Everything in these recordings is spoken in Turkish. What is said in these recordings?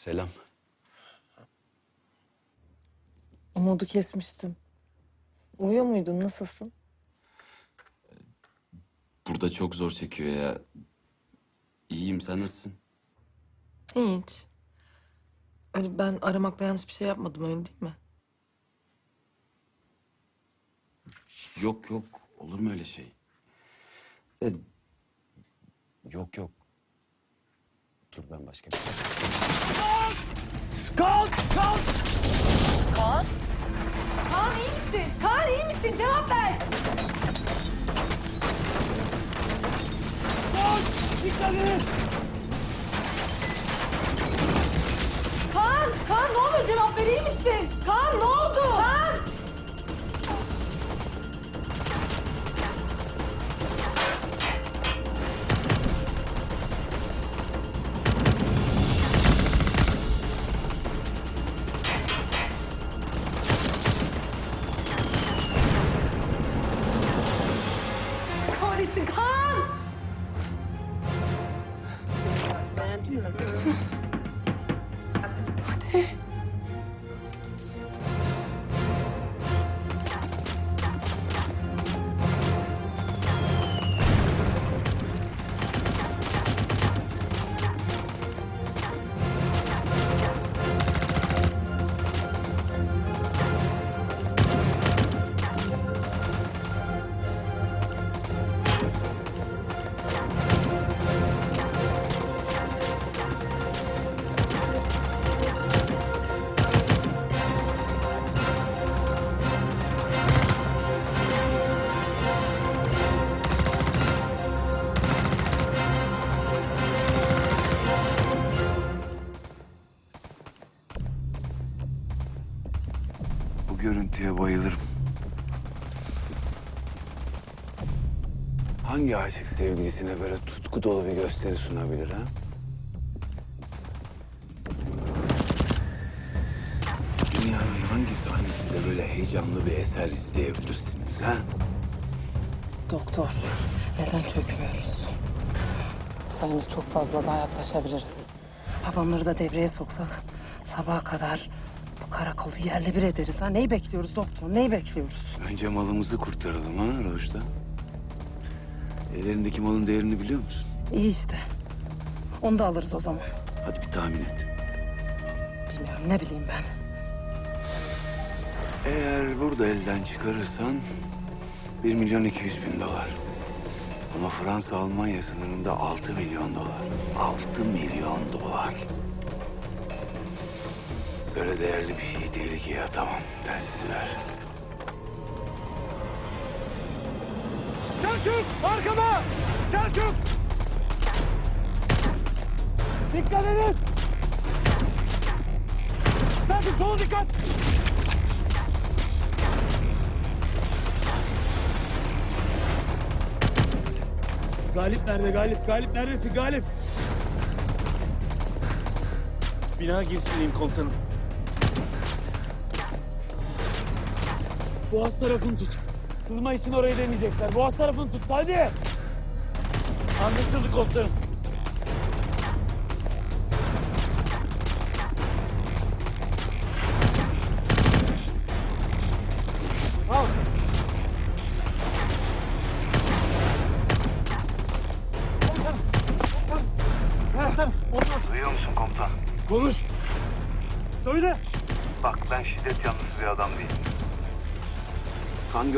Selam. Umudu kesmiştim. Uyuyor muydun? Nasılsın? Burada çok zor çekiyor ya. İyiyim sen nasılsın? Hiç. Öyle ben aramakla yanlış bir şey yapmadım öyle değil mi? Yok yok olur mu öyle şey? E, yok yok. Ben başka bir şey. Kaan iyi misin? Kaan iyi misin? Cevap ver. Kaan, Kaan ne olur cevap ver iyi misin? Kaan ne oldu? Kaan! Görüntüye bayılırım. Hangi aşık sevgilisine böyle tutku dolu bir gösteri sunabilir ha? Dünyanın hangi sahnesinde böyle heyecanlı bir eser izleyebilirsiniz ha? Doktor, neden çökmüyoruz? Sayımız çok fazla daha yaklaşabiliriz. Babamları da devreye soksak sabaha kadar karakolu yerle bir ederiz. Ha? Neyi bekliyoruz doktor? Neyi bekliyoruz? Önce malımızı kurtaralım ha Roş'ta. Ellerindeki malın değerini biliyor musun? İyi işte. Onu da alırız o zaman. Hadi bir tahmin et. Bilmiyorum ne bileyim ben. Eğer burada elden çıkarırsan 1 milyon 200 bin dolar. Ama Fransa Almanya sınırında 6 milyon dolar. 6 milyon dolar. Böyle değerli bir şeyi tehlikeye atamam. Telsizi ver. Selçuk arkama! Selçuk! Dikkat edin! Selçuk sola dikkat! Galip nerede Galip? Galip neredesin Galip? Bina girişindeyim komutanım. Boğaz tarafını tut. Sızma için orayı deneyecekler. Boğaz tarafını tut hadi. Anlaşıldı komutanım.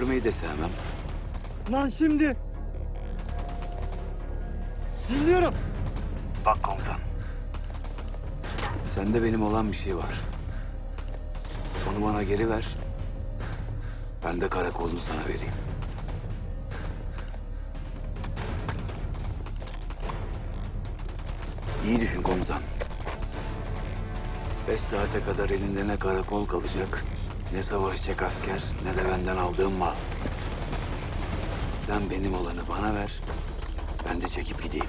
Görmeyi de sevmem. Lan şimdi. Dinliyorum. Bak komutan. Sende benim olan bir şey var. Onu bana geri ver. Ben de karakolunu sana vereyim. İyi düşün komutan. Beş saate kadar elinde ne karakol kalacak, ne savaşacak asker, ne de benden aldığım mal. Sen benim olanı bana ver, ben de çekip gideyim.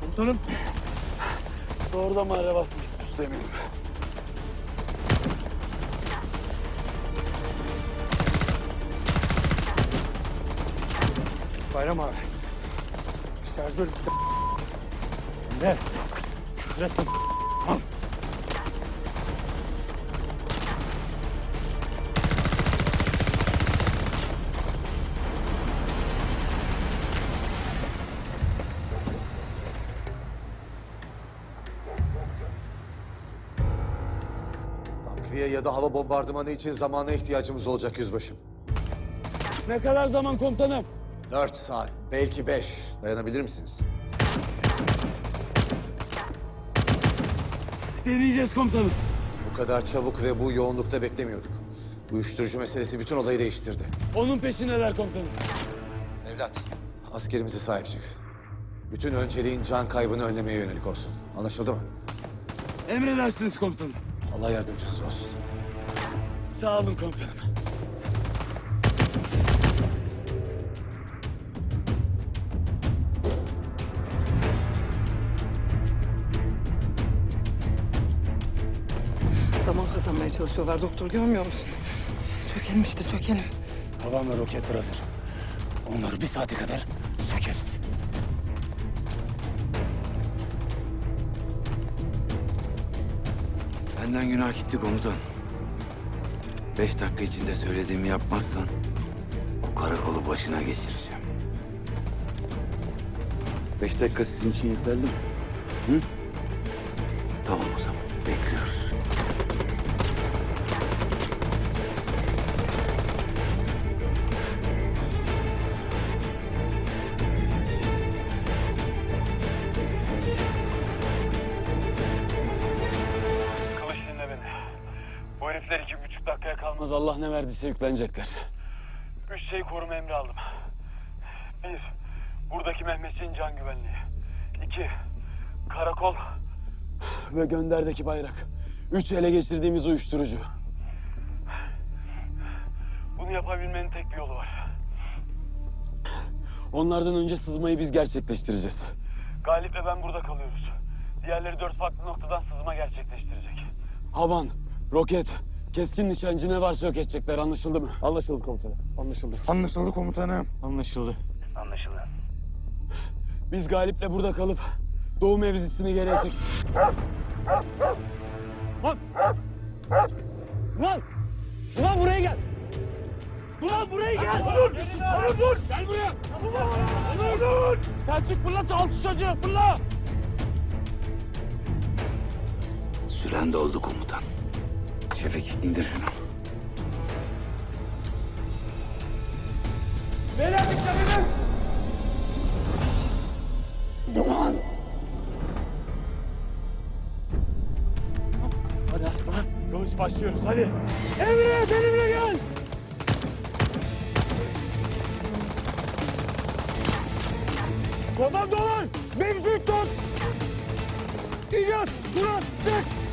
Komutanım. Doğru damarına basmış. Sus demedim. Bayram abi. Şarjör. Ne? Al. Takviye ya da hava bombardımanı için zamana ihtiyacımız olacak yüzbaşım. Ne kadar zaman komutanım? Dört saat, belki beş. Dayanabilir misiniz? Deneyeceğiz komutanım. Bu kadar çabuk ve bu yoğunlukta beklemiyorduk. Uyuşturucu meselesi bütün olayı değiştirdi. Onun peşindeler komutanım. Evlat, askerimize sahip çık. Bütün önceliğin can kaybını önlemeye yönelik olsun. Anlaşıldı mı? Emredersiniz komutanım. Allah yardımcınız olsun. Sağ olun komutanım. Çalışıyorlar doktor görmüyor musun? Çökelim işte çökelim. Havan ve roketler hazır. Onları bir saate kadar sökeriz. Benden günah gitti komutan. Beş dakika içinde söylediğimi yapmazsan o karakolu başına geçireceğim. Beş dakika sizin için yeterli mi? Hı? Tamam o zaman. Herifler iki buçuk dakikaya kalmaz. Az Allah ne verdiyse yüklenecekler. Üç şey koruma emri aldım. Bir, buradaki Mehmetçiğin can güvenliği. İki, karakol. Ve gönderdeki bayrak. Üç ele geçirdiğimiz uyuşturucu. Bunu yapabilmenin tek bir yolu var. Onlardan önce sızmayı biz gerçekleştireceğiz. Galip'le ben burada kalıyoruz. Diğerleri dört farklı noktadan sızma gerçekleştirecek. Havan, roket, keskin nişancı ne varsa yok edecekler anlaşıldı mı? Anlaşıldı komutanım. Anlaşıldı. Anlaşıldı komutanım. Anlaşıldı. Anlaşıldı. Biz Galip'le burada kalıp doğu mevzisini geriye çek... Lan! Ulan! Ulan buraya gel! Ulan buraya gel! Dur! Dur! Dur! Gel buraya! Dur! Dur! Selçuk fırlat altı çocuğu fırla! Süren doldu komutan. Şefik indir şunu. Beyler dikkat edin! Hadi aslan. Kılıç başlıyoruz hadi. Emre benimle gel. Komandolar mevzi tut. İlyas, Turan, tek.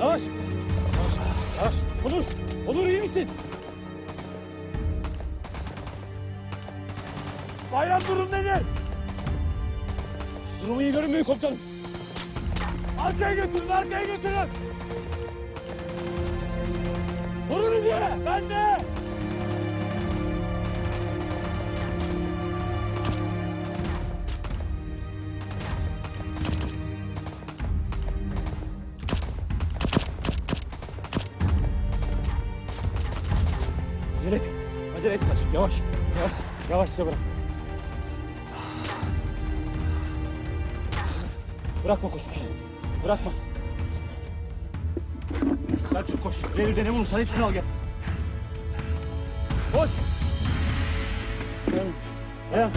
Yavaş! Yavaş! Yavaş! Onur! Onur iyi misin? Bayram durum nedir? Durumu iyi görünmüyor komutanım. Arkaya götürün, arkaya götürün! Vurun iyice! Ben de! Acele et Selçuk. Yavaş. Yavaş. Yavaşça bırak. Bırakma koşu. Bırakma. Selçuk koş. Revirde ne bulursan hepsini al gel. Koş. Dayan. Dayan.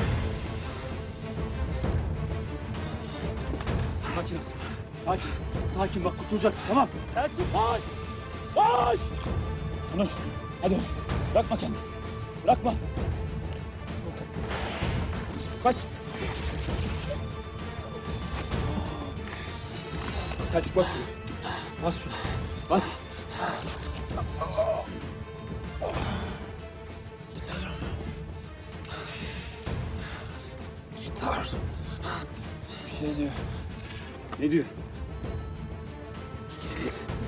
Sakin Asım. Sakin. Sakin bak kurtulacaksın tamam. Selçuk koş. Koş. Onur hadi. Bırakma kendini. Bırakma. Kaç. Selçuk bas şunu. Bas şunu. Bas. Gitar. Bir şey diyor. Ne diyor?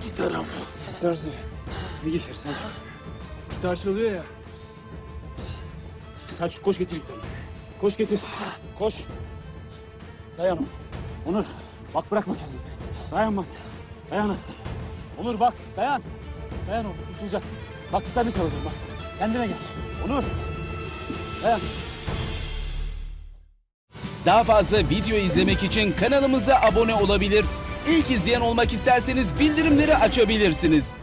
Gitarım. Gitar diyor. Ne gitar Selçuk? Gitar çalıyor ya. Selçuk koş getir gitarı. Koş getir. Koş. Dayan Onur. Onur bak bırakma kendini. Dayanmaz. Dayanasın. Onur bak dayan. Dayan Onur kurtulacaksın. Bak gitarını çalacağım bak. Kendine gel. Onur. Dayan. Daha fazla video izlemek için kanalımıza abone olabilir. İlk izleyen olmak isterseniz bildirimleri açabilirsiniz.